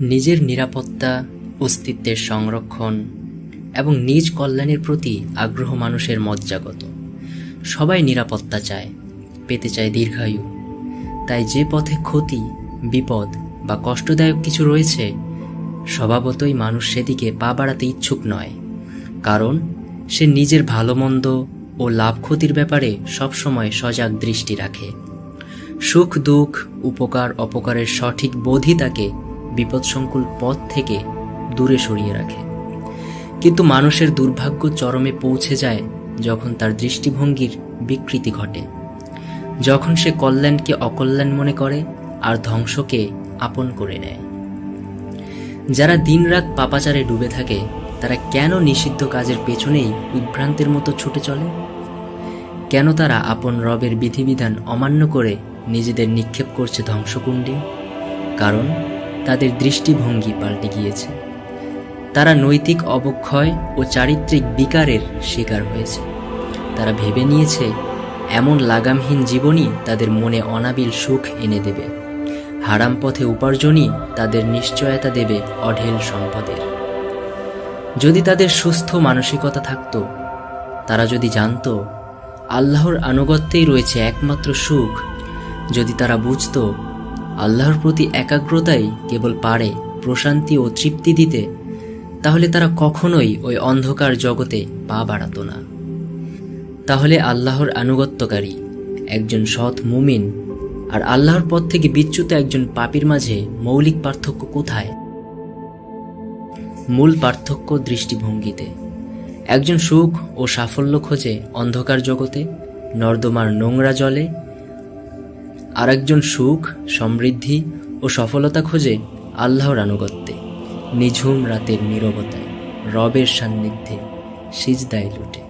নিজের নিরাপত্তা, অস্তিত্বের সংরক্ষণ এবং নিজ কল্যাণের প্রতি আগ্রহ মানুষের মজ্জাগত সবাই নিরাপত্তা চায়, পেতে চায় দীর্ঘায়ু। তাই যে পথে ক্ষতি, বিপদ বা কষ্টদায়ক কিছু রয়েছে, স্বভাবতই মানুষ সেদিকে পা বাড়াতে ইচ্ছুক নয়। কারণ, সে নিজের ভালো মন্দ ও লাভ ক্ষতির ব্যাপারে সবসময় সজাগ দৃষ্টি রাখে। সুখ দুঃখ উপকার অপকারের সঠিক বোধই তাকে বিপদসংকুল পথ থেকে দূরে সরিয়ে রাখে। কিন্তু মানুষের দুর্ভাগ্য চরমে পৌঁছে যায় যখন তার দৃষ্টিভঙ্গির বিকৃতি ঘটে। যখন সে কল্যাণকে অকল্যাণ মনে করে আর ধ্বংসকে আপন করে নেয়। যারা দিনরাত পাপাচারে ডুবে থাকে, তারা কেন নিষিদ্ধ কাজের পেছনেই উদ্ভ্রান্তের মতো ছুটে চলে? কেন তারা আপন রবের বিধিবিধান অমান্য করে নিজেদের নিক্ষেপ করছে ধ্বংসকুণ্ডে? কারণ তাদের দৃষ্টিভঙ্গি পাল্টে গিয়েছে। তারা নৈতিক অবক্ষয় ও চারিত্রিক বিকারের শিকার হয়েছে। তারা ভেবে নিয়েছে, এমন লাগামহীন জীবনই তাদের মনে অনাবিল সুখ এনে দেবে। হারাম পথে উপার্জনই তাদের নিশ্চয়তা দেবে অঢেল সম্পদের। যদি তাদের সুস্থ মানসিকতা থাকতো, তারা যদি জানতো, আল্লাহর আনুগত্যেই রয়েছে একমাত্র সুখ। যদি তারা বুঝতো আল্লাহর প্রতি একাগ্রতাই কেবল পারে, প্রশান্তি ও তৃপ্তি দিতে, তাহলে তারা কখনোই ওই অন্ধকার জগতে পা বাড়াতো না। তাহলে আল্লাহর আনুগত্যকারী একজন সৎ মুমিন আর আল্লাহর পথ থেকে বিচ্যুত একজন পাপীর মাঝে মৌলিক পার্থক্য কোথায়? মূল পার্থক্য দৃষ্টিভঙ্গিতে। একজন সুখ ও সাফল্য খোঁজে অন্ধকার জগতে, নর্দমার নোংরা জলে আর একজন সুখ, সমৃদ্ধি ও সফলতা খোঁজে আল্লাহর আনুগত্যে, নিঝুম রাতের নিরবতায়, রবের সান্নিধ্যে সিজদায় লুটে।